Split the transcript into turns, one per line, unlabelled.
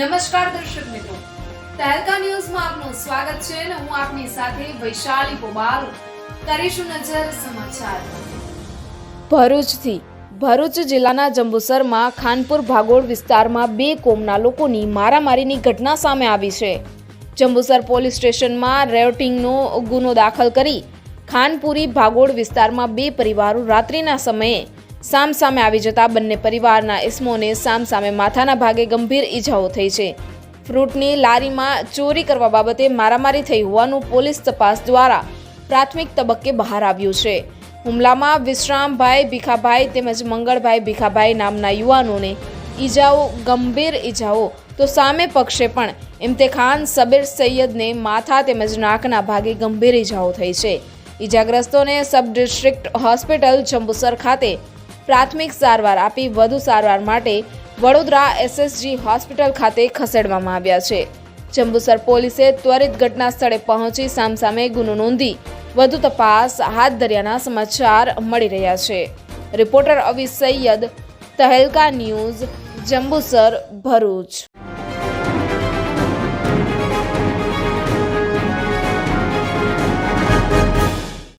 નમસ્કાર દર્શક મિત્રો. તહેલકા ન્યૂઝમાં આપનું સ્વાગત છે અને હું આપની સાથે વૈશાલી પોબાલ કરીશું નજર સમાચાર.
ભરૂચથી, ભરૂચ જિલ્લાના જંબુસરમાં ખાનપુર ભાગોળ વિસ્તારમાં બે કોમના લોકોની મારામારીની ઘટના સામે આવી છે. જંબુસર પોલીસ સ્ટેશનમાં રેવટિંગનો ગુનો દાખલ કરી ખાનપુરી ભાગોળ વિસ્તારમાં બે પરિવારો રાત્રિના સમયે સામસામે આવી જતા બંને પરિવારના ઇસમોને સામસામે માથાના ભાગે ગંભીર ઈજાઓ થઈ છે. ફ્રૂટની લારીમાં ચોરી કરવા બાબતે મારામારી થઈ હોવાનું પોલીસ તપાસ દ્વારા પ્રાથમિક તબક્કે બહાર આવ્યું છે. હુમલામાં વિશ્રામભાઈ ભીખાભાઈ તેમજ મંગળભાઈ ભીખાભાઈ નામના યુવાનોને ઈજાઓ, ગંભીર ઈજાઓ તો સામે પક્ષે પણ ઇમ્તેખાન, સબીર સૈયદને માથા તેમજ નાકના ભાગે ગંભીર ઈજાઓ થઈ છે. ઈજાગ્રસ્તોને સબ ડિસ્ટ્રિક્ટ હોસ્પિટલ જંબુસર ખાતે પ્રાથમિક સારવાર આપી વધુ સારવાર માટે વડોદરા એસએસજી હોસ્પિટલ ખાતે ખસેડવામાં આવ્યા છે. જંબુસર પોલીસે ત્વરિત ઘટના સ્થળે પહોંચી સામસામે ગુનો નોંધી વધુ તપાસ હાથ ધર્યાના સમાચાર મળી રહ્યા છે. Reporter Avi Saiyed Tehelka news, Jambusar Bharuch.